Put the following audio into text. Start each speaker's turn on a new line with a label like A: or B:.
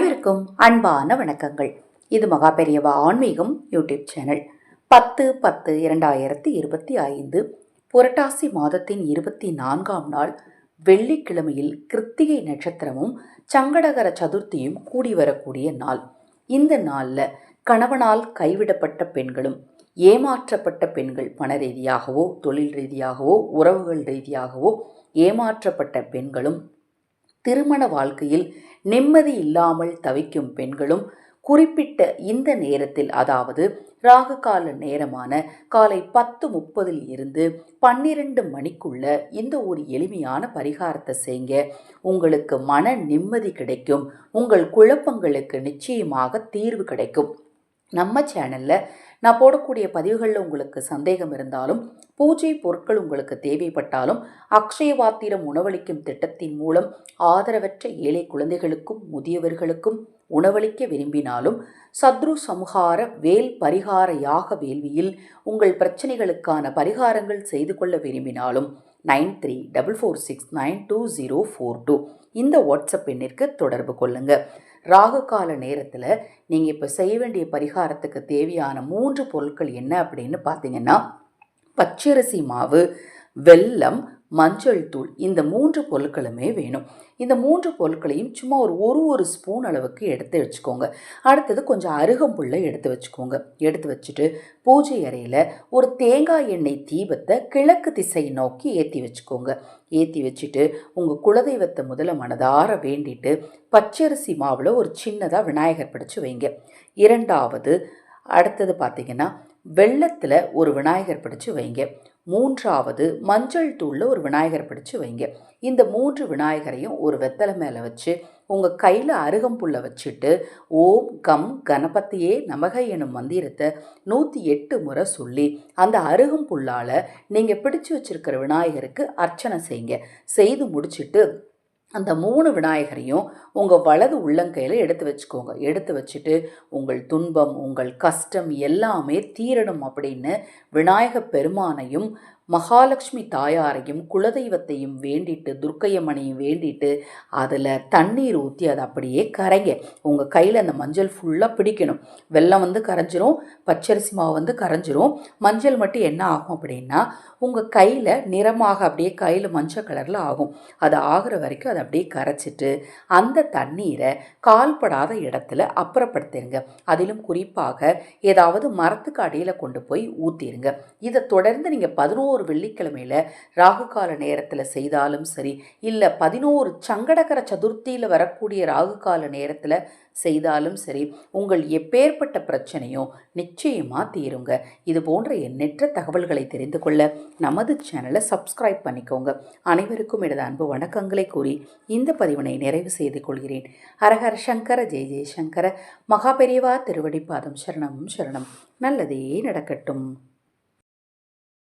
A: அனைவருக்கும் அன்பான வணக்கங்கள். இது மகா பெரியவா ஆன்மீகம் யூடியூப் சேனல். பத்து பத்து இரண்டாயிரத்தி இருபத்தி ஐந்து புரட்டாசி மாதத்தின் இருபத்தி நான்காம் நாள் வெள்ளிக்கிழமையில் கிருத்திகை நட்சத்திரமும் சங்கடகர சதுர்த்தியும் கூடி வரக்கூடிய நாள். இந்த நாளில் கணவனால் கைவிடப்பட்ட பெண்களும் ஏமாற்றப்பட்ட பெண்கள் பண ரீதியாகவோ தொழில் ரீதியாகவோ உறவுகள் ரீதியாகவோ ஏமாற்றப்பட்ட பெண்களும் திருமண வாழ்க்கையில் நிம்மதி இல்லாமல் தவிக்கும் பெண்களும் குறிப்பிட்ட இந்த நேரத்தில் அதாவது ராகு கால நேரமான காலை பத்து முப்பதில் இருந்து பன்னிரண்டு மணிக்குள்ள இந்த ஒரு எளிமையான பரிகாரத்தை செய்ங்க. உங்களுக்கு மன நிம்மதி கிடைக்கும். உங்கள் குழப்பங்களுக்கு நிச்சயமாக தீர்வு கிடைக்கும். நம்ம சேனலில் நான் போடக்கூடிய பதிவுகளில் உங்களுக்கு சந்தேகம் இருந்தாலும் பூஜை பொருட்கள் உங்களுக்கு தேவைப்பட்டாலும் அக்ஷயவாத்திரம் உணவளிக்கும் திட்டத்தின் மூலம் ஆதரவற்ற ஏழை குழந்தைகளுக்கும் முதியவர்களுக்கும் உணவளிக்க விரும்பினாலும் சத்ரு சம்ஹார வேல் பரிகார யாக வேள்வியில் உங்கள் பிரச்சனைகளுக்கான பரிகாரங்கள் செய்து கொள்ள விரும்பினாலும் nine three double four six nine two zero four two இந்த வாட்ஸ்அப் எண்ணிற்கு தொடர்பு கொள்ளுங்கள் ராகு கால நேரத்தில் நீங்கள் இப்போ செய்ய வேண்டிய பரிகாரத்துக்கு தேவையான மூன்று பொருட்கள் என்ன அப்படின்னு பார்த்தீங்கன்னா பச்சரிசி மாவு வெல்லம் மஞ்சள் தூள் இந்த மூன்று பொருட்களுமே வேணும். இந்த மூன்று பொருட்களையும் சும்மா ஒரு ஒரு ஒரு ஸ்பூன் அளவுக்கு எடுத்து வச்சுக்கோங்க. அடுத்தது கொஞ்சம் அருகம்புல்லை எடுத்து வச்சுக்கோங்க. எடுத்து வச்சுட்டு பூஜை அறையில் ஒரு தேங்காய் எண்ணெய் தீபத்தை கிழக்கு திசை நோக்கி ஏற்றி வச்சுக்கோங்க. ஏற்றி வச்சுட்டு உங்கள் குலதெய்வத்தை முதல்ல மனதார வேண்டிட்டு பச்சரிசி மாவில் ஒரு சின்னதாக விநாயகர் பிடிச்சி வைங்க. இரண்டாவது அடுத்தது பார்த்திங்கன்னா வெள்ளத்தில் ஒரு விநாயகர் பிடிச்சி வைங்க. மூன்றாவது மஞ்சள் தூளில் ஒரு விநாயகர் பிடிச்சு வைங்க. இந்த மூன்று விநாயகரையும் ஒரு வெத்தலை மேலே வச்சு உங்கள் கையில் அருகம்புல்லை வச்சுட்டு ஓம் கம் கணபத்தியே நமக எனும் மந்திரத்தை நூற்றி எட்டு முறை சொல்லி அந்த அருகம்புல்லால் நீங்கள் பிடிச்சு வச்சுருக்கிற விநாயகருக்கு அர்ச்சனை செய்யுங்க செய்து முடிச்சுட்டு அந்த மூணு விநாயகரையும் உங்கள் வலது உள்ளங்கையில் எடுத்து வச்சுக்கோங்க. எடுத்து வச்சுட்டு உங்கள் துன்பம் உங்கள் கஷ்டம் எல்லாமே தீரணும் அப்படின்னு விநாயக பெருமானையும் மகாலட்சுமி தாயாரையும் குலதெய்வத்தையும் வேண்டிட்டு துர்க்கையம்மனையும் வேண்டிட்டு அதில் தண்ணீர் ஊற்றி அதை அப்படியே கரைங்க. உங்கள் கையில் அந்த மஞ்சள் ஃபுல்லாக பிடிக்கணும். வெள்ளம் வந்து கரைஞ்சிரும் பச்சரிசி மாவு வந்து கரைஞ்சிரும். மஞ்சள் மட்டும் என்ன ஆகும் அப்படின்னா உங்கள் கையில் நிறமாக அப்படியே கையில் மஞ்சள் கலரில் ஆகும். அது ஆகிற வரைக்கும் அதை அப்படியே கரைச்சிட்டு அந்த தண்ணீரை கால்படாத இடத்துல அப்புறப்படுத்திடுங்க அதிலும் குறிப்பாக ஏதாவது மரத்துக்கு அடியில் கொண்டு போய் ஊற்றிடுங்க இதை தொடர்ந்து நீங்கள் பதினோரு ஒரு வெள்ளிக்கிழமையில் ராகு கால நேரத்தில் செய்தாலும் சரி இல்லை பதினோரு சங்கடகர சதுர்த்தியில் வரக்கூடிய ராகு கால நேரத்தில் செய்தாலும் சரி உங்கள் எப்பேற்பட்ட பிரச்சனையும் நிச்சயமாக தீருங்க. இது போன்ற எண்ணற்ற தகவல்களை தெரிந்து கொள்ள நமது சேனலை சப்ஸ்கிரைப் பண்ணிக்கோங்க. அனைவருக்கும் எனது அன்பு வணக்கங்களை கூறி இந்த பதிவினை நிறைவு செய்து கொள்கிறேன். ஹரஹர சங்கர ஜெய ஜெயசங்கர. மகாபெரிவா திருவடிப்பாதம் சரணம் சரணம். நல்லதே நடக்கட்டும்.